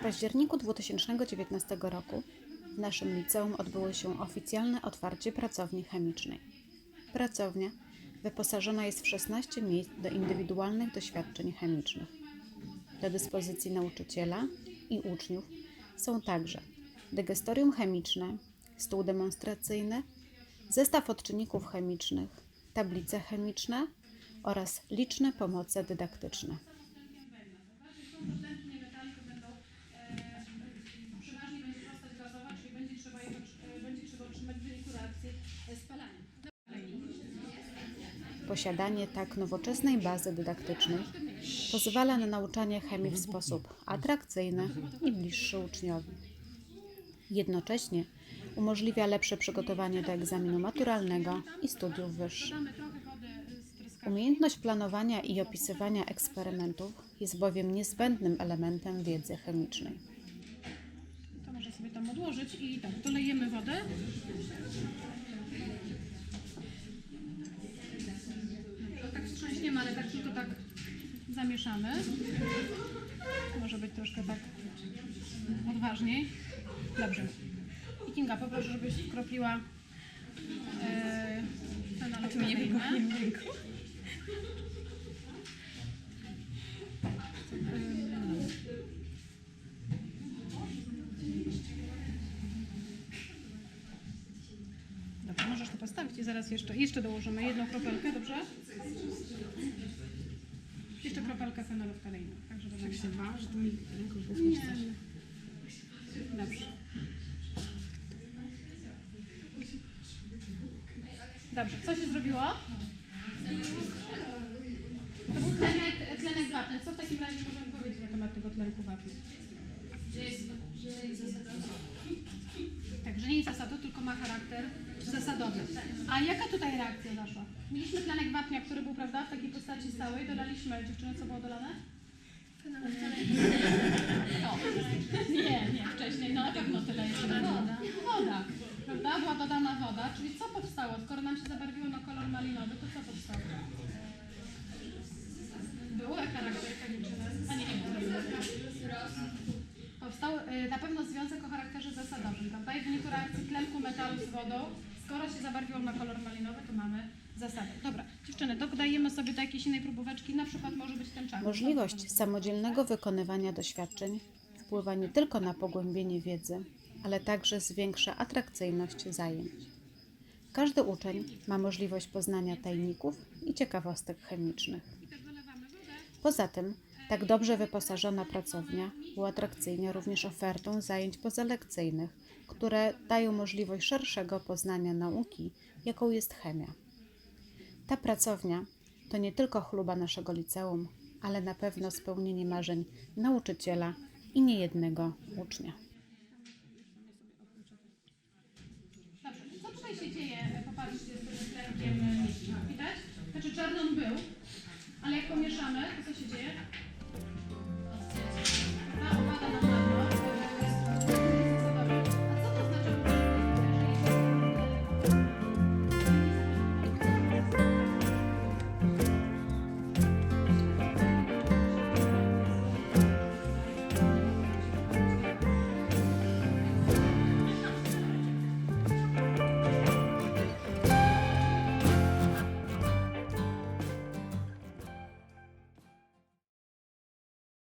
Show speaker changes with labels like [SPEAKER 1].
[SPEAKER 1] W październiku 2019 roku w naszym liceum odbyło się oficjalne otwarcie pracowni chemicznej. Pracownia wyposażona jest w 16 miejsc do indywidualnych doświadczeń chemicznych. Do dyspozycji nauczyciela i uczniów są także dygestorium chemiczne, stół demonstracyjny, zestaw odczynników chemicznych, tablice chemiczne oraz liczne pomoce dydaktyczne. Posiadanie tak nowoczesnej bazy dydaktycznej pozwala na nauczanie chemii w sposób atrakcyjny i bliższy uczniowi. Jednocześnie umożliwia lepsze przygotowanie do egzaminu maturalnego i studiów wyższych. Umiejętność planowania i opisywania eksperymentów jest bowiem niezbędnym elementem wiedzy chemicznej.
[SPEAKER 2] To może sobie tam odłożyć i tak, dolejemy wodę. Wstrząśniemy, ale tak zamieszamy. Może być troszkę tak odważniej. Dobrze. I Kinga, poproszę, żebyś wkropiła e, fenolftaleinę. Dobrze, możesz to postawić i zaraz jeszcze, jeszcze dołożymy jedną kropelkę, dobrze? Jeszcze kropelkę fenolftaleiny. Tak, żeby nam się
[SPEAKER 3] Dwa, że to mi ręką
[SPEAKER 2] Nie. Dobrze. Dobrze, co się zrobiło? To był tlenek, tlenek wapny. Co w takim razie możemy powiedzieć na temat tego tlenku wapny? Tak, że nie jest zasadą, tylko ma charakter zasadowy. A jaka tutaj reakcja zaszła? Mieliśmy tlenek wapnia, który był, prawda, w takiej postaci stałej. Dodaliśmy, dziewczyny, co było dolane? No. Nie, nie, wcześniej, no na pewno tyle jeszcze woda. Woda, prawda? Była dodana woda, czyli co powstało? Skoro nam się zabarwiło na kolor malinowy, to co powstało? Były charakter chemiczny, a nie, nie. Powstał y, na pewno związek o charakterze zasadowym, prawda? I w wyniku reakcji tlenku metalu z wodą, skoro się zabarwiło na kolor malinowy, to mamy zasadę. Dobra, dziewczyny, dodajemy sobie do jakiejś innej próbóweczki, na przykład może być ten czarny.
[SPEAKER 1] Możliwość samodzielnego wykonywania doświadczeń wpływa nie tylko na pogłębienie wiedzy, ale także zwiększa atrakcyjność zajęć. Każdy uczeń ma możliwość poznania tajników i ciekawostek chemicznych. Poza tym, tak dobrze wyposażona pracownia uatrakcyjnia również ofertą zajęć pozalekcyjnych, które dają możliwość szerszego poznania nauki, jaką jest chemia. Ta pracownia to nie tylko chluba naszego liceum, ale na pewno spełnienie marzeń nauczyciela i niejednego ucznia.
[SPEAKER 2] Dobrze, co tutaj się dzieje? Popatrzcie z tym tlenkiem liścia. Widać? Znaczy czarny on był, ale jak pomieszamy, to co się dzieje?